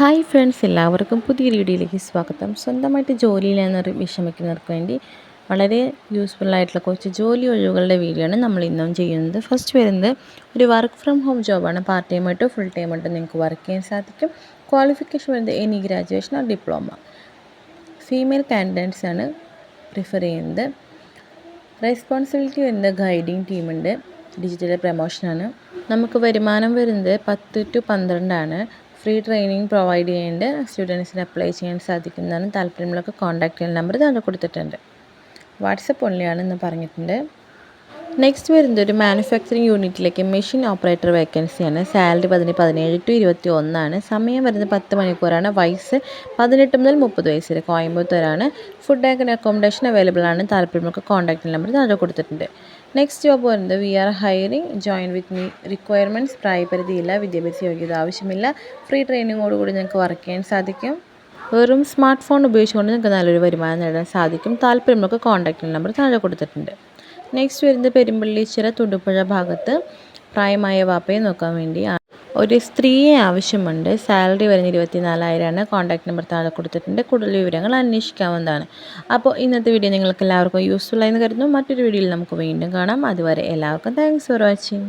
Hi friends എല്ലാവർക്കും പുതിയൊരു വീഡിയോയിലേക്ക് സ്വാഗതം. സ്വന്തമായിട്ട് ജോലിയിലെന്ന് വിഷമിക്കുന്നവർക്ക് വേണ്ടി വളരെ യൂസ്ഫുൾ ആയിട്ടുള്ള കുറച്ച് ജോലി ഒഴിവുകളുടെ വീഡിയോ ആണ് നമ്മൾ ഇന്നും ചെയ്യുന്നത്. ഫസ്റ്റ് വരുന്നത് ഒരു വർക്ക് ഫ്രം ഹോം ജോബാണ് പാർട്ട് ടൈം ആയിട്ടോ ഫുൾ ടൈം ആയിട്ടോ നിങ്ങൾക്ക് വർക്ക് ചെയ്യാൻ സാധിക്കും. ക്വാളിഫിക്കേഷൻ വരുന്നത് any graduation or diploma female candidates ആണ് പ്രിഫർ ചെയ്യുന്നത്. റെസ്പോൺസിബിലിറ്റി വരുന്നത് ഗൈഡിങ് ടീമുണ്ട് ഡിജിറ്റൽ പ്രമോഷനാണ് നമുക്ക് വരുമാനം വരുന്നത് പത്ത് ടു പന്ത്രണ്ടാണ് ഫ്രീ ട്രെയിനിങ് പ്രൊവൈഡ് ചെയ്യുന്നുണ്ട് സ്റ്റുഡൻസിന് അപ്ലൈ ചെയ്യാൻ സാധിക്കുന്നതാണ് താല്പര്യമുള്ളവർക്ക് കോൺടാക്ട് ചെയ്യുന്ന നമ്പർ താഴെ കൊടുത്തിട്ടുണ്ട്. വാട്സപ്പ് ഓൺലിയാണ് എന്ന് പറഞ്ഞിട്ടുണ്ട്. നെക്സ്റ്റ് വരുന്നത് ഒരു മാനുഫാക്ചറിങ് യൂണിറ്റിലേക്ക് മെഷീൻ ഓപ്പറേറ്റർ വേക്കൻസിയാണ് സാലറി പതിന് പതിനേഴ് ടു ഇരുപത്തി ഒന്നാണ് സമയം വരുന്നത് പത്ത് മണിക്കൂറാണ്. വയസ്സ് പതിനെട്ട് മുതൽ മുപ്പത് വയസ്സ് വരെ കോയമ്പത്തൂരാണ്. ഫുഡ് ആൻഡ് അക്കോമഡേഷൻ അവൈലബിൾ ആണ്. താല്പര്യമുള്ള കോൺടാക്ട് നമ്പർ താഴെ കൊടുത്തിട്ടുണ്ട്. നെക്സ്റ്റ് ജോബ് വരുന്നത് we are hiring join with me requirements പ്രായപരിധിയില്ല. വിദ്യാഭ്യാസ യോഗ്യത ആവശ്യമില്ല. ഫ്രീ ട്രെയിനിങ്ങോടുകൂടി നിങ്ങൾക്ക് വർക്ക് ചെയ്യാൻ സാധിക്കും. വെറും സ്മാർട്ട് ഫോൺ ഉപയോഗിച്ചുകൊണ്ട് നിങ്ങൾക്ക് നല്ലൊരു വരുമാനം നേടാൻ സാധിക്കും. താല്പര്യമുള്ള കോൺടാക്ട് നമ്പർ താഴെ കൊടുത്തിട്ടുണ്ട്. നെക്സ്റ്റ് വരുന്നത് പെരുമ്പള്ളിച്ചിറ തൊടുപ്പുഴ ഭാഗത്ത് പ്രായമായ വാപ്പയെ നോക്കാൻ വേണ്ടി ഒരു സ്ത്രീയെ ആവശ്യമുണ്ട്. സാലറി വരുന്ന ഇരുപത്തിനാലായിരമാണ് കോൺടാക്ട് നമ്പർ താഴെ കൊടുത്തിട്ടുണ്ട്. കൂടുതൽ വിവരങ്ങൾ അന്വേഷിക്കാവുന്നതാണ്. അപ്പോൾ ഇന്നത്തെ വീഡിയോ നിങ്ങൾക്ക് എല്ലാവർക്കും യൂസ്ഫുൾ ആയെന്ന് കരുതുന്നു. മറ്റൊരു വീഡിയോയിൽ നമുക്ക് വീണ്ടും കാണാം. അതുവരെ എല്ലാവർക്കും താങ്ക്സ് ഫോർ വാച്ചിങ്